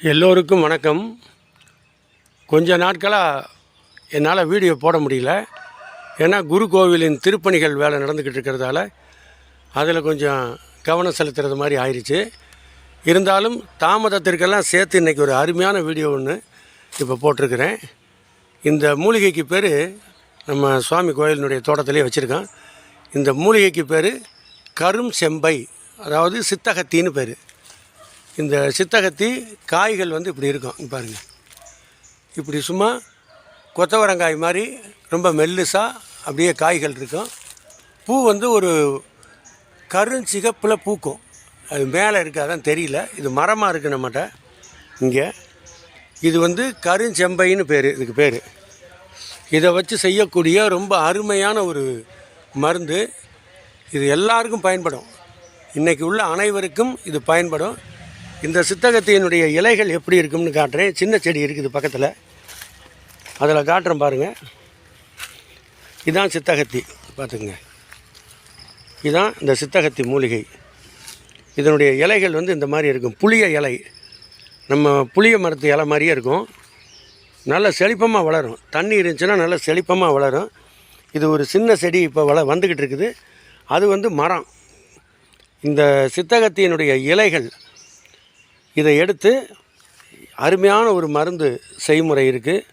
எல்லோருக்கும் வணக்கம். கொஞ்ச நாட்களாக என்னால் வீடியோ போட முடியல. ஏன்னா குரு கோவிலின் திருப்பணிகள் வேலை நடந்துக்கிட்டு இருக்கிறதால அதில் கொஞ்சம் கவனம் செலுத்துறது மாதிரி ஆயிடுச்சு இருந்தாலும் தாமதத்திற்கெல்லாம் சேர்த்து இன்றைக்கி ஒரு அருமையான வீடியோ ஒன்று இப்போ போட்டிருக்கிறேன். இந்த மூலிகைக்கு பேர் நம்ம சுவாமி கோயிலினுடைய தோட்டத்திலே வச்சுருக்கோம் இந்த மூலிகைக்கு பேர் கரும் செம்பை அதாவது சித்தகத்தின்னு பேர். இந்த சித்தகத்தி காய்கள் வந்து இப்படி இருக்கும் பாருங்கள் இப்படி சும்மா கொத்தவரங்காய் மாதிரி ரொம்ப மெல்லுசாக அப்படியே காய்கள் இருக்கும். பூ வந்து ஒரு கருஞ்சிகப்பில் பூக்கும். அது மேலே இருக்காதான் தெரியல. இது மரமாக இருக்குது நம்மகிட்ட. இங்கே. இது வந்து கருஞ்செம்பைன்னு பேர் இதுக்கு பேர். இதை வச்சு செய்யக்கூடிய ரொம்ப அருமையான ஒரு மருந்து. இது எல்லாருக்கும் பயன்படும். இன்றைக்கி உள்ள அனைவருக்கும் இது பயன்படும். இந்த சித்தகத்தியினுடைய இலைகள் எப்படி இருக்கும்னு காட்டுறேன். சின்ன செடி இருக்குது பக்கத்தில். அதில் காட்டுறேன் பாருங்கள் இதான் சித்தகத்தி. பார்த்துக்குங்க. இதுதான் இந்த சித்தகத்தி மூலிகை. இதனுடைய இலைகள் வந்து இந்த மாதிரி இருக்கும். புளிய இலை. நம்ம புளிய மரத்து இலை மாதிரியே இருக்கும். நல்ல செழிப்பமாக வளரும். தண்ணி இருந்துச்சுன்னா நல்ல செழிப்பமாக வளரும். இது ஒரு சின்ன செடி இப்போ வள வந்துக்கிட்டு இருக்குது. அது வந்து மரம். இந்த சித்தகத்தியினுடைய இலைகள் இதை எடுத்து அருமையான ஒரு மருந்து செய்முறை இருக்குது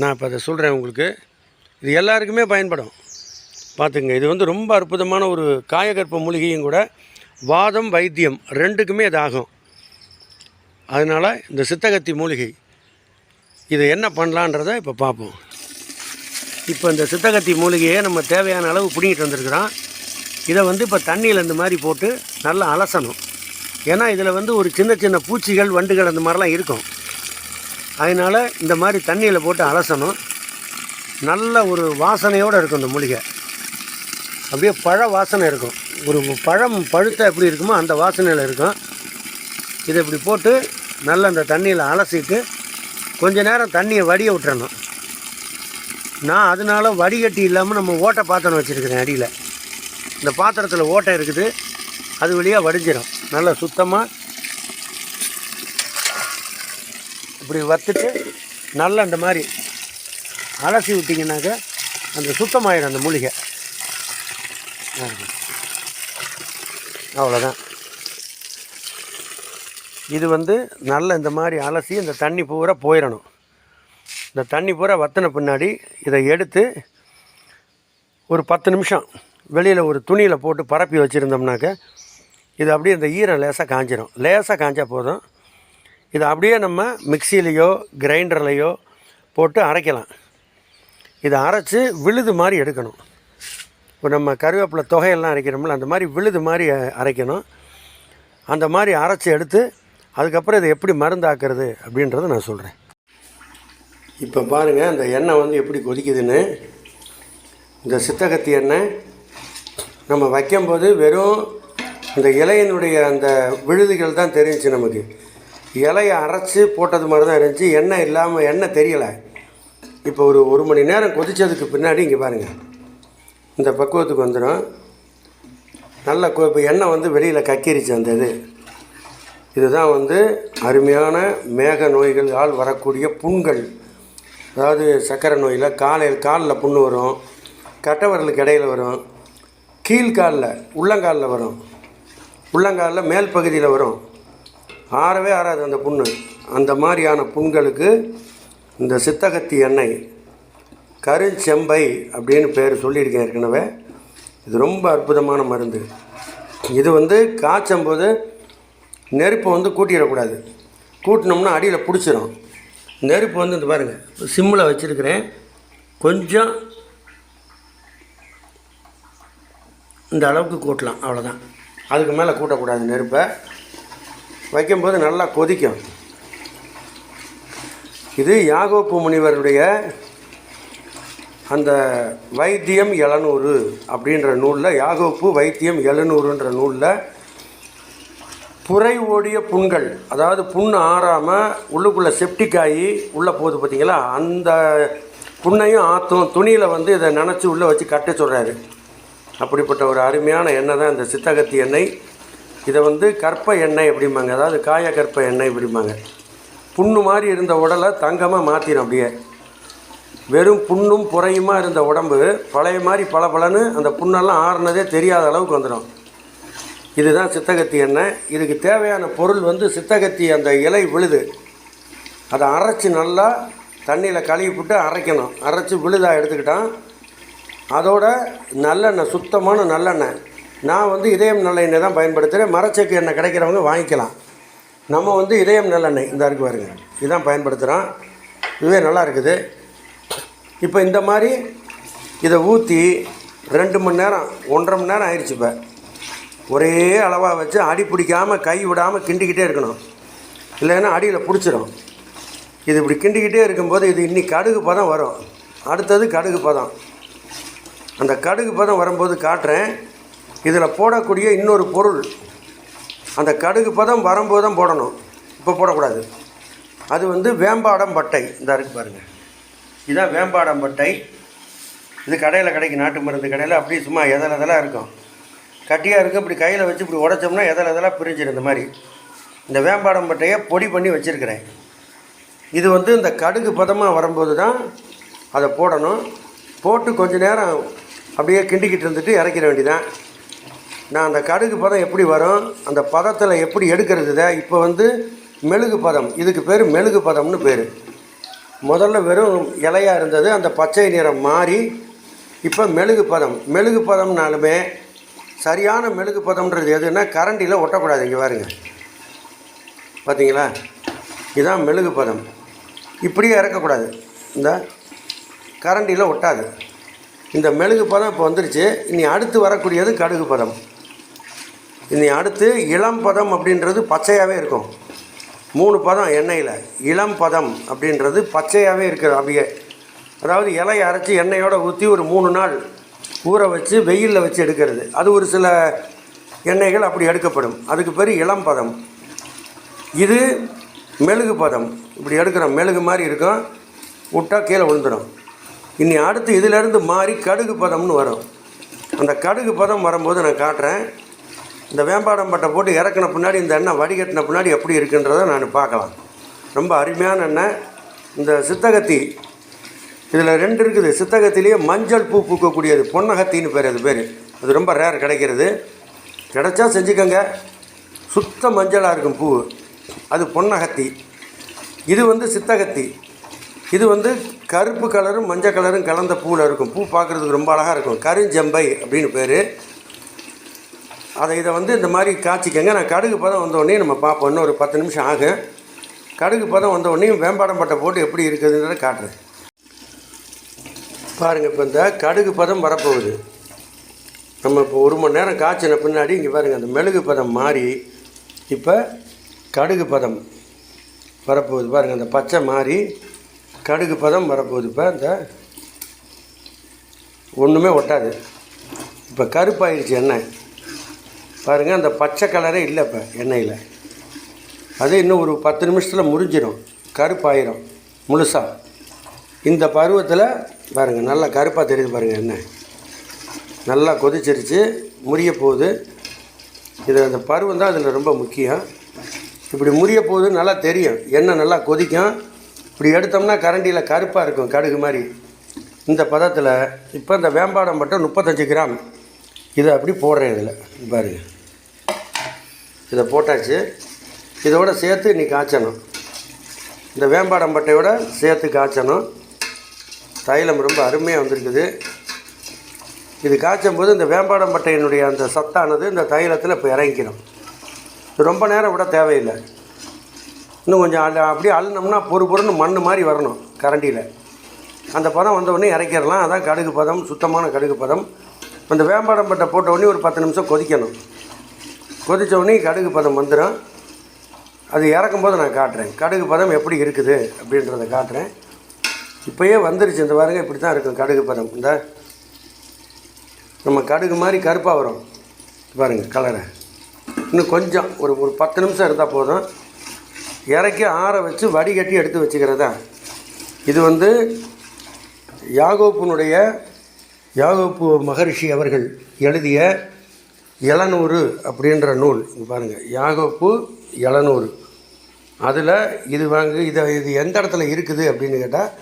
நான் இப்போ அதை சொல்கிறேன் உங்களுக்கு. இது எல்லாருக்குமே பயன்படும். பார்த்துங்க இது வந்து ரொம்ப அற்புதமான ஒரு காயகற்ப மூலிகையும் கூட வாதம் வைத்தியம் ரெண்டுக்குமே இது ஆகும். அதனால் இந்த சித்தகத்தி மூலிகை இதை என்ன பண்ணலான்றதை இப்போ பார்ப்போம் இப்போ இந்த சித்தகத்தி மூலிகையை நம்ம தேவையான அளவு பிடிங்கிட்டு வந்திருக்கிறோம். இதை வந்து இப்போ தண்ணியில் இந்த மாதிரி போட்டு நல்லா அலசணும். ஏன்னா இதில் வந்து ஒரு சின்ன சின்ன பூச்சிகள் வண்டுகள் அந்த மாதிரிலாம் இருக்கும். அதனால் இந்த மாதிரி தண்ணியில் போட்டு அலசணும். நல்ல ஒரு வாசனையோடு இருக்கும் இந்த மூலிகை. அப்படியே பழ வாசனை இருக்கும். ஒரு பழம் பழுத்த எப்படி இருக்குமோ அந்த வாசனையில் இருக்கும். இதை இப்படி போட்டு நல்லா அந்த தண்ணியில் அலசிட்டு கொஞ்ச நேரம் தண்ணியை வடிய விட்டுறணும். நான் அதனால வடிகட்டி இல்லாமல் நம்ம ஓட்டை பாத்திரம் வச்சுருக்கிறேன் அடியில். இந்த பாத்திரத்தில் ஓட்டை இருக்குது. அது வழியாக வடிஞ்சிடும் நல்லா சுத்தமாக இப்படி வத்துட்டு நல்லா இந்த மாதிரி அலசி விட்டிங்கனாக்க அந்த சுத்தமாயிடும் அந்த மூலிகை. அவ்வளோதான் இது வந்து நல்ல இந்த மாதிரி அலசி இந்த தண்ணி பூரா போயிடணும் இந்த தண்ணி பூரா வத்தின பின்னாடி இதை எடுத்து ஒரு பத்து நிமிஷம் வெளியில் ஒரு துணியில் போட்டு பரப்பி வச்சுருந்தோம்னாக்க இது அப்படியே இந்த ஈரம் லேசாக காஞ்சிடும் லேசாக காஞ்சா போதும். இதை அப்படியே நம்ம மிக்சிலேயோ கிரைண்டர்லேயோ போட்டு அரைக்கலாம். இதை அரைச்சி விழுது மாதிரி எடுக்கணும். இப்போ நம்ம கருவேப்பிலை தொகையெல்லாம் அரைக்கிறோம்ல அந்த மாதிரி விழுது மாதிரி அரைக்கணும். அந்த மாதிரி அரைச்சி எடுத்து அதுக்கப்புறம் இதை எப்படி மருந்தாக்குறது அப்படின்றத நான் சொல்கிறேன் இப்போ பாருங்கள் அந்த எண்ணெய் வந்து எப்படி கொதிக்குதுன்னு. இந்த சித்தகத்தி எண்ணெய் நம்ம வைக்கும்போது வெறும் இந்த இலையினுடைய அந்த விழுதுகள் தான் தெரிஞ்சுச்சு நமக்கு. இலையை அரைச்சி போட்டது மாதிரி தான் இருந்துச்சு. எண்ணெய் இல்லாமல் எண்ணெய் தெரியலை. இப்போ ஒரு ஒரு மணி நேரம் கொதித்ததுக்கு பின்னாடி இங்கே பாருங்கள் இந்த பக்குவத்துக்கு வந்துடும். நல்ல இப்போ எண்ணெய் வந்து வெளியில் கக்கிரிச்சு அந்த இது. இதுதான் வந்து அருமையான மேக நோய்களால் வரக்கூடிய புண்கள். அதாவது சர்க்கரை நோயில் காலையில் காலில் புண்ணு வரும். கட்டவரலுக்கு இடையில் வரும். கீழ்காலில் உள்ளங்காலில் வரும். உள்ளங்காலில் மேல் பகுதியில் வரும். ஆறவே ஆறாது அந்த புண்ணு. அந்த மாதிரியான புண்களுக்கு இந்த சித்தகத்தி எண்ணெய் கருஞ்செம்பை அப்படின்னு பேர் சொல்லியிருக்கேன் ஏற்கனவே. இது ரொம்ப அற்புதமான மருந்து. இது வந்து காய்ச்சும் போது நெருப்பை வந்து கூட்டிடக்கூடாது. கூட்டினோம்னா அடியில் பிடிச்சிரும். நெருப்பு வந்து இந்த பாருங்கள் சிம்மில் வச்சுருக்கிறேன். கொஞ்சம் இந்த அளவுக்கு கூட்டலாம் அவ்வளோதான் அதுக்கு மேலே கூட்டக்கூடாது நெருப்பை. வைக்கும்போது நல்லா கொதிக்கும். இது யாகோப்பு முனிவருடைய அந்த வைத்தியம் எழுநூறு அப்படின்ற நூலில் யாகோப்பு வைத்தியம் எழுநூறுன்ற நூலில் புரை ஓடிய புண்கள் அதாவது புண் ஆறாமல் உள்ளுக்குள்ளே செப்டிக்காயி உள்ளே போகுது பார்த்தீங்களா அந்த புண்ணையும் ஆற்றும் துணியில் வந்து இதை நினச்சி உள்ளே வச்சு கட்ட சொல்கிறாரு அப்படிப்பட்ட ஒரு அருமையான எண்ணெய் தான் இந்த சித்தகத்தி எண்ணெய். இதை வந்து கற்ப எண்ணெய் அப்படிம்பாங்க. அதாவது காய கற்ப எண்ணெய் அப்படிம்பாங்க. புண்ணு மாதிரி இருந்த உடலை தங்கமாக மாற்றிடும் அப்படியே. வெறும் புண்ணும் புறையுமா இருந்த உடம்பு பழைய மாதிரி பளபளன்னு அந்த புண்ணெல்லாம் ஆறுனதே தெரியாத அளவுக்கு வந்துடும் இதுதான் சித்தகத்தி எண்ணெய். இதுக்கு தேவையான பொருள் வந்து சித்தகத்தி அந்த இலை விழுது. அதை அரைச்சி நல்லா தண்ணியில் கழுவி போட்டு அரைக்கணும். அரைச்சி விழுதாக எடுத்துக்கிட்டான். அதோட நல்லெண்ணெய் சுத்தமான நல்லெண்ணெய். நான் வந்து இதயம் நல்லெண்ணெய் தான் பயன்படுத்துகிறேன் மரச்செக்கு எண்ணெய் கிடைக்கிறவங்க வாங்கிக்கலாம். நம்ம வந்து இதயம் நல்லெண்ணெய். இந்த இருக்கு பாருங்க. இதுதான் பயன்படுத்துகிறோம் இதுவே நல்லா இருக்குது. இப்போ இந்த மாதிரி இதை ஊற்றி ரெண்டு மணி நேரம் ஒன்றரை மணி நேரம் ஆயிடுச்சு இப்போ. ஒரே அளவாக வச்சு அடி பிடிக்காமல் கை விடாமல் கிண்டிக்கிட்டே இருக்கணும். இல்லைன்னா அடியில் பிடிச்சிரும். இது இப்படி கிண்டிக்கிட்டே இருக்கும்போது இது இன்னி கடுகு பதம் வரும். அடுத்தது கடுகு பதம். அந்த கடுகு பதம் வரும்போது காட்டுறேன். இதில் போடக்கூடிய இன்னொரு பொருள். அந்த கடுகு பதம் வரும்போது தான் போடணும். இப்போ போடக்கூடாது. அது வந்து வேம்பாடம் பட்டை. இந்த இருக்கு பாருங்கள் இதுதான் வேம்பாடம் பட்டை. இது கடையில் கிடைக்கும் நாட்டு மருந்து கடையில் அப்படியே சும்மா எதில் எதெல்லாம் இருக்கும். கட்டியாக இருக்கும் இப்படி கையில் வச்சு இப்படி உடைச்சோம்னா எதில் எதெல்லாம் பிரிஞ்சிடும் இந்த மாதிரி. இந்த வேம்பாடம் பட்டையை பொடி பண்ணி வச்சுருக்கிறேன். இது வந்து இந்த கடுகு பதமாக வரும்போது தான் அதை போடணும். போட்டு கொஞ்ச நேரம் அப்படியே கிண்டிக்கிட்டு இருந்துட்டு இறக்கிட வேண்டியதான் நான் அந்த கடுகு பதம் எப்படி வரும் அந்த பதத்தில் எப்படி எடுக்கிறது இப்போ வந்து மெழுகு பதம் இதுக்கு பேர் மெழுகு பதம்னு பேர். முதல்ல வெறும் இலையாக இருந்தது அந்த பச்சை நிறம் மாறி இப்போ மெழுகு பதம். மெழுகு பதம்னாலுமே சரியான மெழுகு பதம்ன்றது எதுன்னா கரண்டியில் ஒட்டக்கூடாது இங்கே பாருங்க. பார்த்தீங்களா இதுதான் மெழுகு பதம். இப்படியே இறக்கக்கூடாது. இந்த கரண்டியில் ஒட்டாது. இந்த மெழுகு பதம் இப்போ வந்துருச்சு. இனி அடுத்து வரக்கூடியது கடுகு பதம். இனி அடுத்து இளம் பதம் அப்படின்றது பச்சையாகவே இருக்கும். மூணு பதம் எண்ணெயில். இளம் பதம் அப்படின்றது பச்சையாகவே இருக்குது அப்படியே அதாவது இலையை அரைச்சி எண்ணெயோடு ஊற்றி ஒரு மூணு நாள் ஊற வச்சு வெயிலில் வச்சு எடுக்கிறது. அது ஒரு சில எண்ணெய்கள் அப்படி எடுக்கப்படும். அதுக்கு பேர் இளம் பதம். இது மெழுகு பதம். இப்படி எடுக்கிறோம் மெழுகு மாதிரி இருக்கும். விட்டா கீழே விழுந்துடும் இனி அடுத்து இதிலேருந்து மாறி கடுகு பதம்னு வரும். அந்த கடுகு பதம் வரும்போது நான் காட்டுறேன். இந்த வேம்பாடம் பட்டை போட்டு இறக்குன பின்னாடி இந்த எண்ணெய் வடிகட்டின பின்னாடி எப்படி இருக்குன்றதை நான் பார்க்கலாம். ரொம்ப அருமையான எண்ணெய். இந்த சித்தகத்தி இதில் ரெண்டு இருக்குது. சித்தகத்திலேயே மஞ்சள் பூ பூக்கக்கூடியது பொன்னகத்தின்னு பேர் அது பேர். அது ரொம்ப ரேர் கிடைக்கிறது. கிடைச்சா செஞ்சுக்கோங்க. சுத்த மஞ்சளாக இருக்கும் பூ அது பொன்னகத்தி. இது வந்து சித்தகத்தி. இது வந்து கருப்பு கலரும் மஞ்சள் கலரும் கலந்த பூவில் இருக்கும். பூ பார்க்குறதுக்கு ரொம்ப அழகாக இருக்கும். கருஞ்செம்பை அப்படின்னு பேர். அதை இதை வந்து இந்த மாதிரி காய்ச்சிக்கங்க. நான் கடுகு பதம் வந்தோடனே நம்ம பார்ப்போம். இன்னும் ஒரு பத்து நிமிஷம் ஆகும். கடுகு பதம் வந்தோடனே வேம்பாடம் பட்டை போட்டு எப்படி இருக்குதுன்றத காட்டுறேன். பாருங்கள் இப்போ இந்த கடுகு பதம் வரப்போகுது. நம்ம இப்போ ஒரு மணி நேரம் காய்ச்சின பின்னாடி இங்கே பாருங்கள் அந்த மெழுகு பதம் மாறி இப்போ கடுகு பதம் வரப்போகுது. பாருங்கள் அந்த பச்சை மாறி கடுகு பதம் வரப்போகுது. இப்போ இந்த ஒன்றுமே ஒட்டாது. இப்போ கருப்பாயிருச்சு எண்ணெய். பாருங்கள் அந்த பச்சை கலரே இல்லை இப்போ எண்ணெயில். அது இன்னும் ஒரு பத்து நிமிஷத்தில் முறிஞ்சிடும் கருப்பாயிரும் முழுசாக இந்த பருவத்தில் பாருங்கள் நல்லா கருப்பாக தெரியுது பாருங்கள் எண்ணெய். நல்லா கொதிச்சிருச்சு முறிய போகுது. இது அந்த பருவம் தான் அதில் ரொம்ப முக்கியம். இப்படி முறிய போகுது நல்லா தெரியும். எண்ணெய் நல்லா கொதிக்கும். இப்படி எடுத்தோம்னா கரண்டியில் கருப்பாக இருக்கும் கடுகு மாதிரி. இந்த பதத்தில் இப்போ இந்த வேம்பாடம் மட்டும் முப்பத்தஞ்சு கிராம். இதை அப்படி போடுறேன் இதில் பாருங்க. இதை போட்டாச்சு. இதோட சேர்த்து இன்னைக்கு காய்ச்சணும். இந்த வேம்பாடம் பட்டையோட சேர்த்து காய்ச்சணும். தைலம் ரொம்ப அருமையாக வந்திருக்குது. இது காய்ச்சும் போது இந்த வேம்பாடம் பட்டையினுடைய அந்த சத்தானது இந்த தைலத்தில் இப்போ இறங்கிக்கணும் ரொம்ப நேரம் விட தேவையில்லை. இன்னும் கொஞ்சம் அள்ள அப்படியே அள்ளினோம்னா பொறு பொறுன்னு மண் மாதிரி வரணும் கரண்டியில். அந்த பதம் வந்தவுடனே இறக்கிடலாம். அதான் கடுகு பதம் சுத்தமான கடுகு பதம். அந்த வேம்பாடம் பட்டை போட்ட உடனே ஒரு பத்து நிமிஷம் கொதிக்கணும். கொதித்த உடனே கடுகு பதம் வந்துடும் அது இறக்கும் போது நான் காட்டுறேன். கடுகு பதம் எப்படி இருக்குது அப்படின்றத காட்டுறேன். இப்போயே வந்துருச்சு. இந்த பாருங்கள் இப்படி தான் இருக்கும் கடுகு பதம். இந்த நம்ம கடுகு மாதிரி கருப்பாக வரும். பாருங்கள் கலரை இன்னும் கொஞ்சம் ஒரு ஒரு பத்து நிமிஷம் இருந்தால் போதும். இறக்கி ஆற வச்சு வடிகட்டி எடுத்து வச்சுக்கிறதா? இது வந்து யாகோப்புனுடைய யாகோப்பு மகரிஷி அவர்கள் எழுதிய இளநூறு அப்படின்ற நூல். பாருங்கள் யாகோப்பு இளநூறு அதில் இது வாங்கு இதை இது எந்த இடத்துல இருக்குது அப்படின்னு கேட்டால்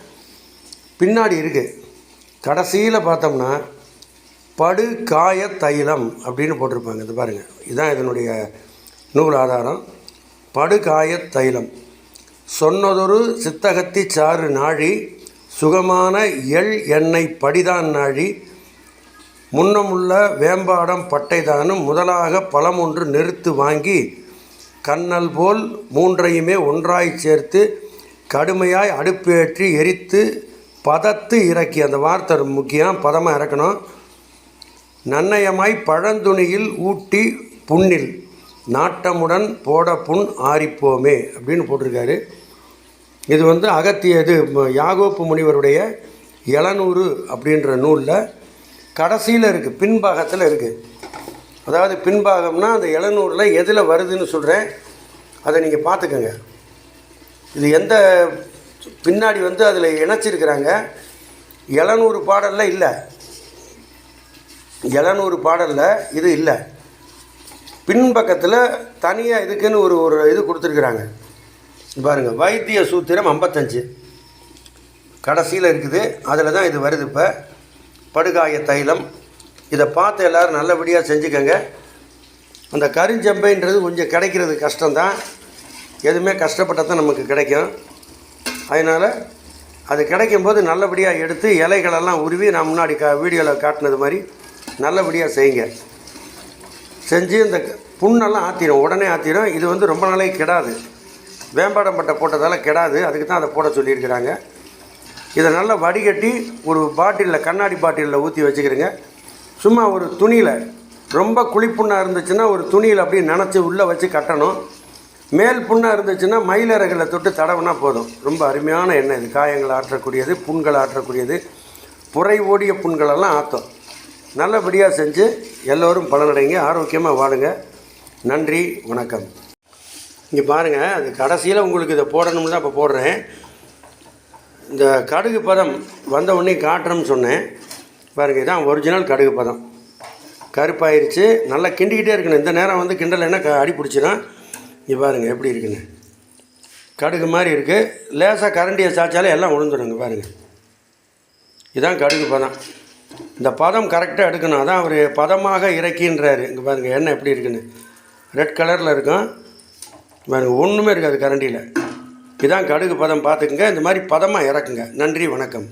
பின்னாடி இருக்குது கடைசியில் பார்த்தோம்னா படு காய தைலம் அப்படின்னு போட்டிருப்பாங்க. இது பாருங்கள் இதுதான் இதனுடைய நூல் ஆதாரம். படுகாயத் தைலம். சொன்னதொரு சித்தகத்தி சாறு நாழி சுகமான எள் எண்ணெய் படிதான் நாழி முன்னமுள்ள வேம்பாடம் பட்டைதானும் முதலாக பழம் ஒன்று நிறுத்து வாங்கி கண்ணல் போல் மூன்றையுமே ஒன்றாய் சேர்த்து கடுமையாய் அடுப்பேற்றி எரித்து பதத்து இறக்கி அந்த வார்த்தை முக்கியம் பதமாக இறக்கணும் நன்னயமாய் பழந்துணியில் ஊட்டி புண்ணில். நாட்டமுடன் போட புண் ஆரிப்போமே அப்படின்னு போட்டிருக்காரு. இது வந்து அகத்திய இது யாகோப்பு முனிவருடைய இளநூறு அப்படின்ற நூலில் கடைசியில் இருக்குது பின்பாகத்தில் இருக்குது அதாவது பின்பாகம்னா அந்த இளநூறில் எதில் வருதுன்னு சொல்கிறேன் அதை நீங்கள் பார்த்துக்கோங்க. இது எந்த பின்னாடி வந்து அதில் இணைச்சிருக்கிறாங்க? இளநூறு பாடலில் இல்லை. இளநூறு பாடலில் இது இல்லை. பின்பக்கத்தில் தனியாக இதுக்குன்னு ஒரு ஒரு இது கொடுத்துருக்குறாங்க. பாருங்கள் வைத்திய சூத்திரம் ஐம்பத்தஞ்சு. கடைசியில் இருக்குது அதில் தான் இது வருது இப்போ. படுகாய தைலம். இதை பார்த்து எல்லோரும் நல்லபடியாக செஞ்சுக்கோங்க. அந்த கருஞ்செம்பைன்றது கொஞ்சம் கிடைக்கிறது கஷ்டம்தான். எதுவுமே கஷ்டப்பட்டால் தான் நமக்கு கிடைக்கும். அதனால் அது கிடைக்கும்போது நல்லபடியாக எடுத்து இலைகளெல்லாம் உருவி நான் முன்னாடி கா வீடியோவில் காட்டினது மாதிரி நல்லபடியாக செய்யுங்க. செஞ்சு இந்த புண்ணெல்லாம் ஆற்றிடும் உடனே ஆற்றிடும் இது வந்து ரொம்ப நாளைக்கு கெடாது. வேம்பாடம் பட்டை போட்டதால் கெடாது. அதுக்கு தான் அதை போட சொல்லியிருக்கிறாங்க. இதை நல்லா வடிகட்டி ஒரு பாட்டிலில் கண்ணாடி பாட்டிலில் ஊற்றி வச்சுக்கிறேங்க சும்மா ஒரு துணியில் ரொம்ப குளிப்புண்ணாக இருந்துச்சுன்னா ஒரு துணியில் அப்படியே நினச்சி உள்ளே வச்சு கட்டணும். மேல் புண்ணாக இருந்துச்சுன்னா மயிலறகளை தொட்டு தடவுனா போதும். ரொம்ப அருமையான எண்ணெய் இது. காயங்களை ஆற்றக்கூடியது புண்களை ஆற்றக்கூடியது. புரை ஓடிய புண்களெல்லாம் ஆற்றும் நல்லபடியாக செஞ்சு எல்லோரும் பலனடைங்க ஆரோக்கியமாக வாழுங்க. நன்றி வணக்கம். இங்கே பாருங்கள் அது கடைசியில் உங்களுக்கு இதை போடணும்னு தான் இப்போ போடுறேன். இந்த கடுகு பதம் வந்த உடனே காட்டுறோம்னு சொன்னேன். பாருங்கள் இதான் ஒரிஜினல் கடுகு பதம். கருப்பாயிருச்சு நல்லா கிண்டிக்கிட்டே இருக்கணும். இந்த நேரம் வந்து கிண்டலைன்னா க அடி பிடிச்சிடும் இங்கே பாருங்கள் எப்படி இருக்குன்னு. கடுகு மாதிரி இருக்குது லேசாக கரண்டியை சாய்ச்சாலே எல்லாம் உளுந்துடுங்க பாருங்கள் இதான் கடுகு பதம். இந்த பதம் கரெக்டாக எடுக்கணும். அதான் அவர் பதமாக இறக்கின்றார். இங்கே பாருங்கள் எண்ணெய் எப்படி இருக்குன்னு. ரெட் கலரில் இருக்கும். பாருங்க ஒன்றுமே இருக்காது கரண்டியில் இதான் கடுகு பதம் பார்த்துக்குங்க. இந்த மாதிரி பதமாக இறக்குங்க. நன்றி வணக்கம்.